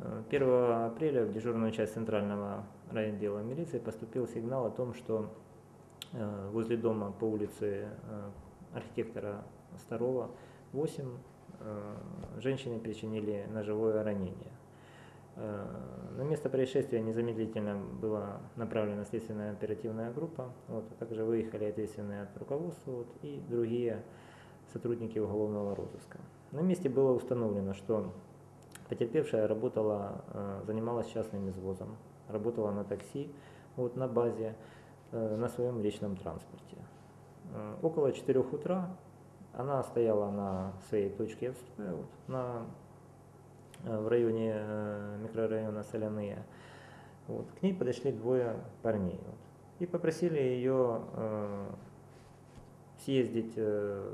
Э, 1 апреля в дежурную часть Центрального райотдела милиции поступил сигнал о том, что э, возле дома по улице э, архитектора Старова 8 э, женщины причинили ножевое ранение. На место происшествия незамедлительно была направлена следственная оперативная группа, вот, а также выехали ответственные от руководства вот, и другие сотрудники уголовного розыска. На месте было установлено, что потерпевшая работала, э, занималась частным извозом, работала на такси вот, на базе э, на своем личном транспорте. Э, Около 4 утра она стояла на своей точке вот, на в районе микрорайона Соляные. Вот. К ней подошли двое парней вот, и попросили ее э, съездить э,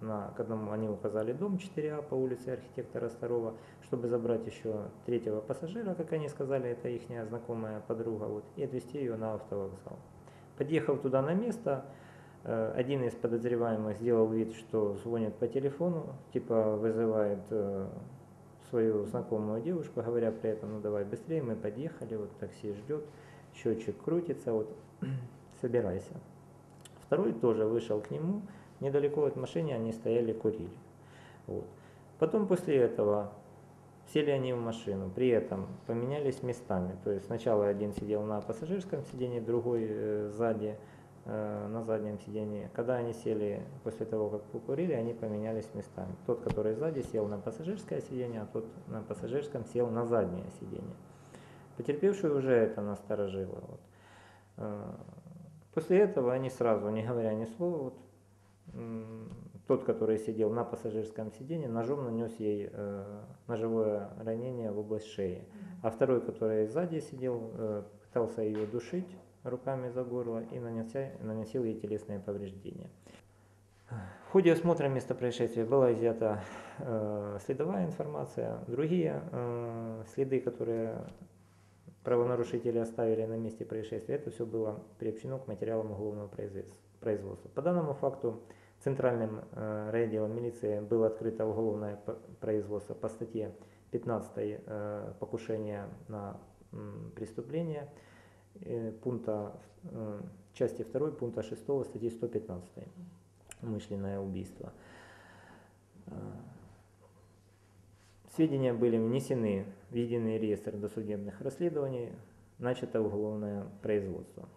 на, к одному, они указали дом 4А по улице архитектора Старова, чтобы забрать еще третьего пассажира, как они сказали, это их знакомая подруга, вот, и отвезти ее на автовокзал. Подъехав туда на место, э, один из подозреваемых сделал вид, что звонит по телефону, типа вызывает э, свою знакомую девушку, говоря при этом, ну давай быстрее, мы подъехали, вот такси ждет, счетчик крутится, вот собирайся. Второй тоже вышел к нему, недалеко от машины они стояли, курили. Вот. Потом после этого сели они в машину, при этом поменялись местами. То есть сначала один сидел на пассажирском сиденье, другой э, сзади, э, на заднем сиденье. Когда они сели, после того, как покурили, они поменялись местами. Тот, который сзади, сел на пассажирское сиденье, а тот на пассажирском сел на заднее сиденье. Потерпевший уже это насторожило. Вот. Э, После этого они сразу, не говоря ни слова, вот, тот, который сидел на пассажирском сиденье, ножом нанес ей э, ножевое ранение в область шеи. А второй, который сзади сидел, э, пытался ее душить руками за горло и нанеся, наносил ей телесные повреждения. В ходе осмотра места происшествия была изъята э, следовая информация, другие э, следы, которые правонарушители оставили на месте происшествия, это все было приобщено к материалам уголовного производс- производства. По данному факту Центральным э, райотделом милиции было открыто уголовное производство по статье 15 э, покушение на преступление э, пункта, части 2 пункта 6 статьи 115 умышленное убийство. Сведения были внесены в единый реестр досудебных расследований, начато уголовное производство.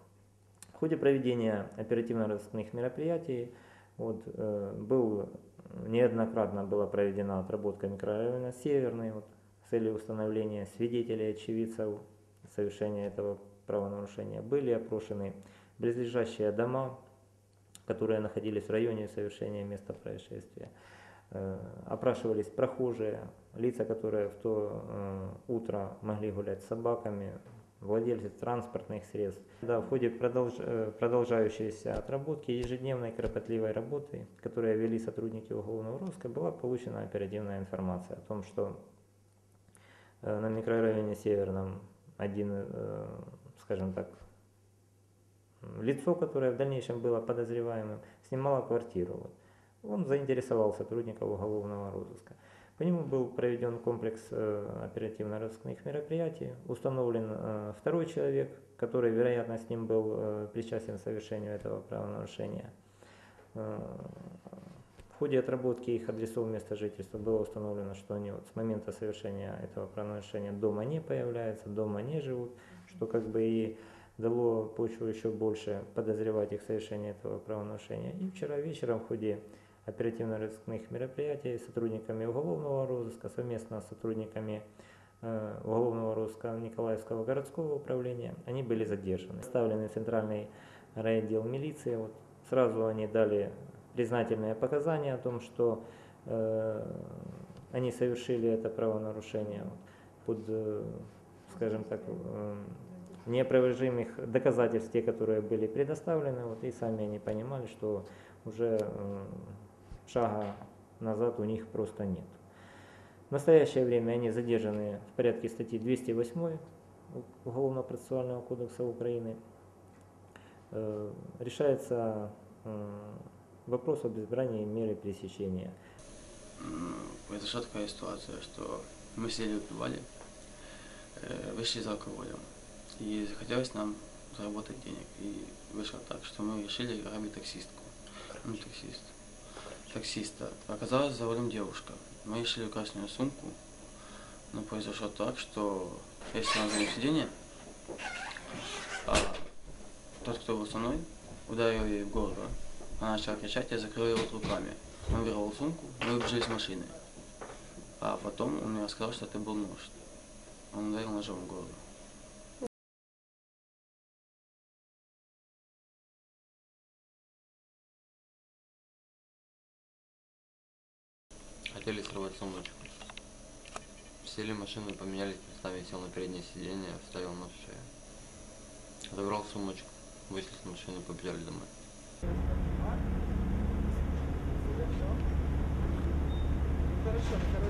Ходе проведения оперативно-розыскных мероприятий вот, э, был, неоднократно была проведена отработка микрорайона Северный вот, с целью установления свидетелей, очевидцев совершения этого правонарушения. Были опрошены близлежащие дома, которые находились в районе совершения места происшествия. Э, Опрашивались прохожие, лица, которые в то э, утро могли гулять с собаками, владельцы транспортных средств. Да, в ходе продолж- э, продолжающейся отработки ежедневной кропотливой работы, которые вели сотрудники уголовного розыска, была получена оперативная информация о том, что э, на микрорайоне Северном один, э, скажем так, лицо, которое в дальнейшем было подозреваемым, снимало квартиру. Он заинтересовал сотрудников уголовного розыска. По нему был проведен комплекс э, оперативно-розыскных мероприятий, установлен э, второй человек, который, вероятно, с ним был э, причастен к совершению этого правонарушения. В ходе отработки их адресов места жительства было установлено, что они вот с момента совершения этого правонарушения дома не появляются, дома не живут, что как бы и дало почву еще больше подозревать их в этого правонарушения. И вчера вечером в ходе оперативно-розыскных мероприятий сотрудниками уголовного розыска, совместно с сотрудниками уголовного розыска Николаевского городского управления, они были задержаны. Доставлены в центральный райотдел милиции. Вот сразу они дали признательные показания о том, что э, они совершили это правонарушение под, э, скажем так, э, неопровержимых доказательств, те, которые были предоставлены, вот, и сами они понимали, что уже э, шага назад у них просто нет. В настоящее время они задержаны в порядке статьи 208 Уголовно-процессуального кодекса Украины. Э, Решается э, вопрос об избрании меры пресечения. Произошла такая ситуация, что Мы сидели, выпивали, э, вышли за алкоголем. И захотелось нам заработать денег. И вышло так, что мы решили грабить таксистку. Ну, таксист. Таксиста. Оказалось за рулем девушка. Мы у нее сумку. Но произошло так, что я сидел на заднем сиденье, а тот, кто был со мной, ударил ей в горло. Она начала кричать, я закрыл рот руками. Он вырвал сумку, мы выбежали из машины. А потом он мне рассказал, что это был нож. Он ударил ножом в горло. Хотели сорвать сумочку. Сели в машину, поменялись местами, сел на переднее сиденье, вставил нож в шею. Забрал сумочку, вышли с машины, побежали домой. Хорошо.